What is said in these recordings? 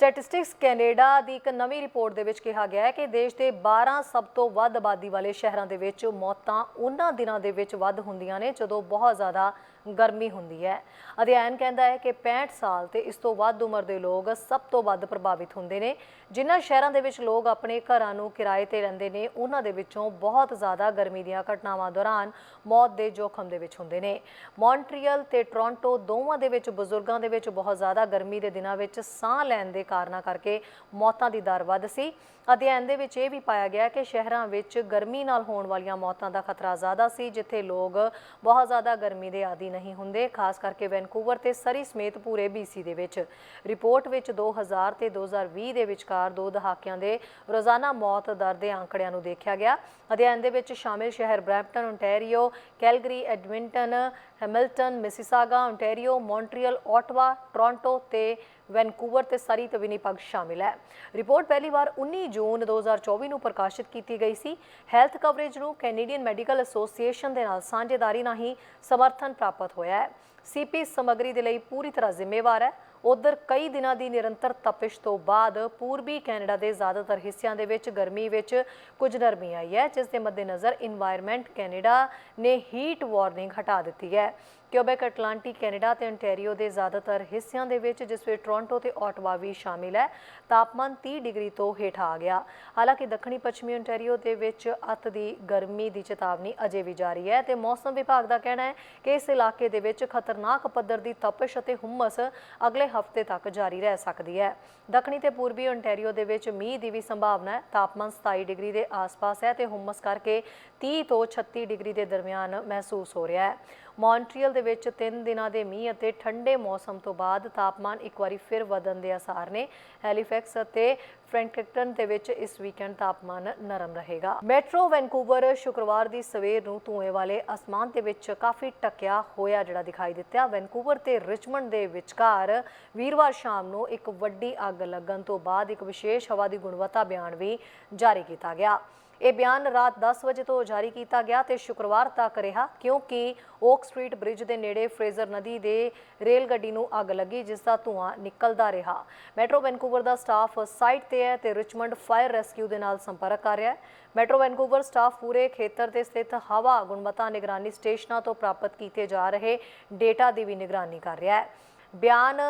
Statistics Canada ਦੀ ਇੱਕ ਨਵੀਂ report ਦੇ ਵਿੱਚ ਕਿਹਾ ਗਿਆ ਹੈ ਕਿ ਦੇਸ਼ ਦੇ 12 ਸਭ ਤੋਂ ਵੱਧ ਆਬਾਦੀ ਵਾਲੇ ਸ਼ਹਿਰਾਂ ਦੇ ਵਿੱਚ ਮੌਤਾਂ ਉਹਨਾਂ ਦਿਨਾਂ ਦੇ ਵਿੱਚ ਵੱਧ ਹੁੰਦੀਆਂ ਨੇ, ਜਦੋਂ ਬਹੁਤ ਜ਼ਿਆਦਾ ਗਰਮੀ ਹੁੰਦੀ ਹੈ। ਅਧਿਐਨ ਕਹਿੰਦਾ ਹੈ ਕਿ 65 ਸਾਲ ਤੇ ਇਸ ਤੋਂ ਵੱਧ ਉਮਰ ਦੇ ਲੋਕ ਸਭ ਤੋਂ ਵੱਧ ਪ੍ਰਭਾਵਿਤ ਹੁੰਦੇ ਨੇ। ਜਿਨ੍ਹਾਂ ਸ਼ਹਿਰਾਂ ਦੇ ਵਿੱਚ ਲੋਕ ਆਪਣੇ ਘਰਾਂ ਨੂੰ ਕਿਰਾਏ ਤੇ ਰਹਿੰਦੇ ਨੇ, ਉਹਨਾਂ ਦੇ ਵਿੱਚੋਂ ਬਹੁਤ ਜ਼ਿਆਦਾ ਗਰਮੀ ਦੀਆਂ ਘਟਨਾਵਾਂ ਦੌਰਾਨ ਮੌਤ ਦੇ ਜੋਖਮ ਦੇ ਵਿੱਚ ਹੁੰਦੇ ਨੇ। ਮੌਂਟਰੀਅਲ ਤੇ ਟੋਰਾਂਟੋ ਦੋਵਾਂ ਦੇ ਵਿੱਚ ਬਜ਼ੁਰਗਾਂ ਦੇ ਵਿੱਚ ਬਹੁਤ ਜ਼ਿਆਦਾ ਗਰਮੀ ਦੇ ਦਿਨਾਂ ਵਿੱਚ ਸਾਹ ਲੈਣ ਦੇ ਕਾਰਨਾਂ ਕਰਕੇ ਮੌਤਾਂ ਦੀ ਦਰ ਵੱਧ ਸੀ। ਅਧਿਐਨ ਦੇ ਵਿੱਚ ਇਹ ਵੀ ਪਾਇਆ ਗਿਆ ਕਿ ਸ਼ਹਿਰਾਂ ਵਿੱਚ ਗਰਮੀ ਨਾਲ ਹੋਣ ਵਾਲੀਆਂ ਮੌਤਾਂ ਦਾ ਖਤਰਾ ਜ਼ਿਆਦਾ ਸੀ, ਜਿੱਥੇ ਲੋਕ ਬਹੁਤ ਜ਼ਿਆਦਾ ਗਰਮੀ ਦੇ ਆਦੀ ਨਹੀਂ ਹੁੰਦੇ, ਖਾਸ ਕਰਕੇ ਵੈਨਕੂਵਰ ਤੇ ਸਰੀ ਸਮੇਤ ਪੂਰੇ BC ਦੇ ਵਿੱਚ। ਰਿਪੋਰਟ ਵਿੱਚ 2000 ਤੇ 2020 ਦੇ ਵਿਚਕਾਰ ਦੋ ਦਹਾਕਿਆਂ ਦੇ ਰੋਜ਼ਾਨਾ ਮੌਤ ਦਰ ਦੇ ਆંકੜਿਆਂ ਨੂੰ ਦੇਖਿਆ ਗਿਆ। ਅਧਿਐਨ ਦੇ ਵਿੱਚ ਸ਼ਾਮਿਲ ਸ਼ਹਿਰ Brampton Ontario Calgary, Edmonton Hamilton, Mississauga Ontario Montreal, Ottawa, Toronto ਤੇ ਵੈਨਕੂਵਰ ਤੇ ਸਰੀ ਤੇ ਵਿਨੀਪਗ ਸ਼ਾਮਿਲ ਹੈ। ਰਿਪੋਰਟ ਪਹਿਲੀ ਵਾਰ 19 ਜੂਨ 2024 ਨੂੰ ਪ੍ਰਕਾਸ਼ਿਤ ਕੀਤੀ ਗਈ ਸੀ। ਹੈਲਥ ਕਵਰੇਜ ਨੂੰ ਕੈਨੇਡੀਅਨ ਮੈਡੀਕਲ ਐਸੋਸੀਏਸ਼ਨ ਦੇ ਨਾਲ ਸਾਂਝੇਦਾਰੀ ਨਾਲ ਹੀ ਸਮਰਥਨ ਪ੍ਰਾਪਤ ਹੋਇਆ ਹੈ। ਸੀਪੀ ਸਮੱਗਰੀ ਦੇ ਲਈ ਪੂਰੀ ਤਰ੍ਹਾਂ ਜ਼ਿੰਮੇਵਾਰ ਹੈ। ਉਧਰ ਕਈ ਦਿਨਾਂ ਦੀ ਨਿਰੰਤਰ ਤਪਸ਼ ਤੋਂ ਬਾਅਦ ਪੂਰਬੀ ਕੈਨੇਡਾ ਦੇ ਜ਼ਿਆਦਾਤਰ ਹਿੱਸਿਆਂ ਦੇ ਵਿੱਚ ਗਰਮੀ ਵਿੱਚ ਕੁਝ ਨਰਮੀ ਆਈ ਹੈ, ਜਿਸ ਦੇ ਮੱਦੇਨਜ਼ਰ ਇਨਵਾਇਰਨਮੈਂਟ ਕੈਨੇਡਾ ਨੇ ਹੀਟ ਵਾਰਨਿੰਗ ਹਟਾ ਦਿੱਤੀ ਹੈ। ਕਿਊਬੈਕ ਅਟਲਾਂਟਿਕ, ਕੈਨੇਡਾ ਤੇ ontario ਦੇ ਜ਼ਿਆਦਾਤਰ ਹਿੱਸਿਆਂ ਦੇ ਵਿੱਚ, ਜਿਸ ਵਿੱਚ ਟੋਰਾਂਟੋ ਤੇ ਓਟਵਾ ਵੀ ਸ਼ਾਮਿਲ ਹੈ, ਤਾਪਮਾਨ 30 ਡਿਗਰੀ ਤੋਂ ਹੇਠ ਆ ਗਿਆ। ਹਾਲਾਂਕਿ ਦੱਖਣੀ ਪੱਛਮੀ ontario ਦੇ ਵਿੱਚ ਅਤ ਦੀ ਗਰਮੀ ਦੀ ਚੇਤਾਵਨੀ ਅਜੇ ਵੀ ਜਾਰੀ ਹੈ ਤੇ ਮੌਸਮ ਵਿਭਾਗ ਦਾ ਕਹਿਣਾ ਹੈ ਕਿ ਇਸ ਇਲਾਕੇ ਦੇ ਵਿੱਚ ਖਤਰਨਾਕ ਪੱਧਰ ਦੀ ਤਪਸ਼ ਅਤੇ ਹੁਮਸ ਅਗਲੇ ਹਫ਼ਤੇ ਤੱਕ ਜਾਰੀ ਰਹਿ ਸਕਦੀ ਹੈ। ਦੱਖਣੀ ਤੇ ਪੂਰਬੀ ontario ਦੇ ਵਿੱਚ ਮੀਂਹ ਦੀ ਵੀ ਸੰਭਾਵਨਾ ਹੈ। ਤਾਪਮਾਨ 27 ਡਿਗਰੀ ਦੇ ਆਸ-ਪਾਸ ਹੈ ਤੇ ਹੁਮਸ ਕਰਕੇ 30 ਤੋਂ 36 ਡਿਗਰੀ ਦੇ ਦਰਮਿਆਨ ਮਹਿਸੂਸ ਹੋ ਰਿਹਾ ਹੈ। ਮੌਂਟਰੀਅਲ ਦੇ ਵਿੱਚ 3 ਦਿਨਾਂ ਦੇ ਮੀਂਹ ਅਤੇ ਠੰਡੇ ਮੌਸਮ ਤੋਂ ਬਾਅਦ ਤਾਪਮਾਨ ਇੱਕ ਵਾਰੀ ਫਿਰ ਵਧਣ ਦੇ ਆਸਾਰ ਨੇ। ਹੈਲੀਫੈਕਸ ਅਤੇ ਫ੍ਰੈਂਕਟਨ ਦੇ ਵਿੱਚ ਇਸ ਵੀਕਐਂਡ ਤਾਪਮਾਨ ਨਰਮ ਰਹੇਗਾ। ਮੈਟਰੋ ਵੈਨਕੂਵਰ ਸ਼ੁੱਕਰਵਾਰ ਦੀ ਸਵੇਰ ਨੂੰ ਧੂਏ ਵਾਲੇ ਅਸਮਾਨ ਦੇ ਵਿੱਚ ਕਾਫੀ ਟਕਿਆ ਹੋਇਆ ਜਿਹੜਾ ਦਿਖਾਈ ਦਿੱਤਾ। ਵੈਨਕੂਵਰ ਤੇ ਰਿਚਮੰਡ ਦੇ ਵਿਚਕਾਰ ਵੀਰਵਾਰ ਸ਼ਾਮ ਨੂੰ ਇੱਕ ਵੱਡੀ ਅੱਗ ਲੱਗਣ ਤੋਂ ਬਾਅਦ ਇੱਕ ਵਿਸ਼ੇਸ਼ ਹਵਾ ਦੀ ਗੁਣਵੱਤਾ ਬਿਆਨ ਵੀ ਜਾਰੀ ਕੀਤਾ ਗਿਆ। ਇਹ ਬਿਆਨ ਰਾਤ 10 ਵਜੇ ਤੋਂ ਜਾਰੀ ਕੀਤਾ ਗਿਆ ਤੇ ਸ਼ੁੱਕਰਵਾਰ ਤੱਕ ਰਿਹਾ, ਕਿਉਂਕਿ ਓਕ ਸਟਰੀਟ ਬ੍ਰਿਜ ਦੇ ਨੇੜੇ ਫਰੇਜ਼ਰ ਨਦੀ ਦੇ ਰੇਲ ਗੱਡੀ ਨੂੰ ਅੱਗ ਲੱਗੀ, ਜਿਸ ਦਾ ਧੂਆਂ ਨਿਕਲਦਾ ਰਿਹਾ। ਮੈਟਰੋ ਵੈਨਕੂਵਰ ਦਾ ਸਟਾਫ ਸਾਈਟ ਤੇ ਹੈ ਤੇ ਰਿਚਮੰਡ ਫਾਇਰ ਰੈਸਕਿਊ ਦੇ ਨਾਲ ਸੰਪਰਕ ਕਰ ਰਿਹਾ ਹੈ। ਮੈਟਰੋ ਵੈਨਕੂਵਰ ਸਟਾਫ ਪੂਰੇ ਖੇਤਰ ਤੇ ਸਥਿਤ ਹਵਾ ਗੁਣਵੱਤਾ ਨਿਗਰਾਨੀ ਸਟੇਸ਼ਨਾਂ ਤੋਂ ਪ੍ਰਾਪਤ ਕੀਤੇ ਜਾ ਰਹੇ ਡੇਟਾ ਦੀ ਵੀ ਨਿਗਰਾਨੀ ਕਰ ਰਿਹਾ ਹੈ। ਬਿਆਨ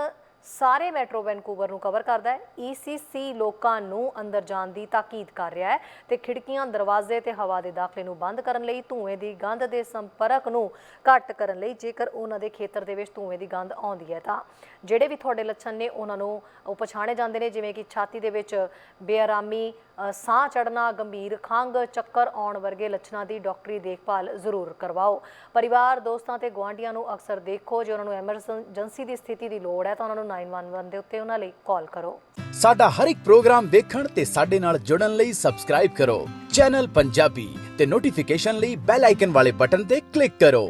ਸਾਰੇ ਮੈਟਰੋ ਵੈਨਕੂਵਰ ਨੂੰ ਕਵਰ ਕਰਦਾ ਹੈ। ECC ਲੋਕਾਂ ਨੂੰ ਅੰਦਰ ਜਾਣ ਦੀ ਤਾਕੀਦ ਕਰ ਰਿਹਾ ਹੈ ਤੇ ਖਿੜਕੀਆਂ, ਦਰਵਾਜ਼ੇ ਤੇ ਹਵਾ ਦੇ ਦਾਖਲੇ ਨੂੰ ਬੰਦ ਕਰਨ ਲਈ ਧੂਏ ਦੀ ਗੰਧ ਦੇ ਸੰਪਰਕ ਨੂੰ ਘੱਟ ਕਰਨ ਲਈ ਜੇਕਰ ਉਹਨਾਂ ਦੇ ਖੇਤਰ ਦੇ ਵਿੱਚ ਧੂਏ ਦੀ ਗੰਧ ਆਉਂਦੀ ਹੈ ਤਾਂ। ਜਿਹੜੇ ਵੀ ਤੁਹਾਡੇ ਲੱਛਣ ਨੇ, ਉਹਨਾਂ ਨੂੰ ਉਹ ਪਛਾਣੇ ਜਾਂਦੇ ਨੇ, ਜਿਵੇਂ ਕਿ ਛਾਤੀ ਦੇ ਵਿੱਚ ਬੇਆਰਾਮੀ ਸਾਹ ਚੜਨਾ ਗੰਭੀਰ ਖੰਘ, ਚੱਕਰ ਆਉਣ ਵਰਗੇ ਲੱਛਣਾਂ ਦੀ ਡਾਕਟਰੀ ਦੇਖਭਾਲ ਜ਼ਰੂਰ ਕਰਵਾਓ। ਪਰਿਵਾਰ, ਦੋਸਤਾਂ ਤੇ ਗੁਆਂਢੀਆਂ ਨੂੰ ਅਕਸਰ ਦੇਖੋ, ਜੇ ਉਹਨਾਂ ਨੂੰ ਐਮਰਜੈਂਸੀ ਦੀ ਸਥਿਤੀ ਦੀ ਲੋੜ ਹੈ ਤਾਂ ਉਹਨਾਂ ਨੂੰ 911 ਦੇ ਉੱਤੇ ਉਹਨਾਂ ਲਈ ਕਾਲ ਕਰੋ ਸਾਡਾ ਹਰ ਇੱਕ ਪ੍ਰੋਗਰਾਮ ਦੇਖਣ ਤੇ ਸਾਡੇ ਨਾਲ ਜੁੜਨ ਲਈ ਸਬਸਕ੍ਰਾਈਬ ਕਰੋ ਚੈਨਲ ਪੰਜਾਬੀ ਤੇ ਨੋਟੀਫਿਕੇਸ਼ਨ ਲਈ ਬੈਲ ਆਈਕਨ ਵਾਲੇ ਬਟਨ ਤੇ ਕਲਿੱਕ ਕਰੋ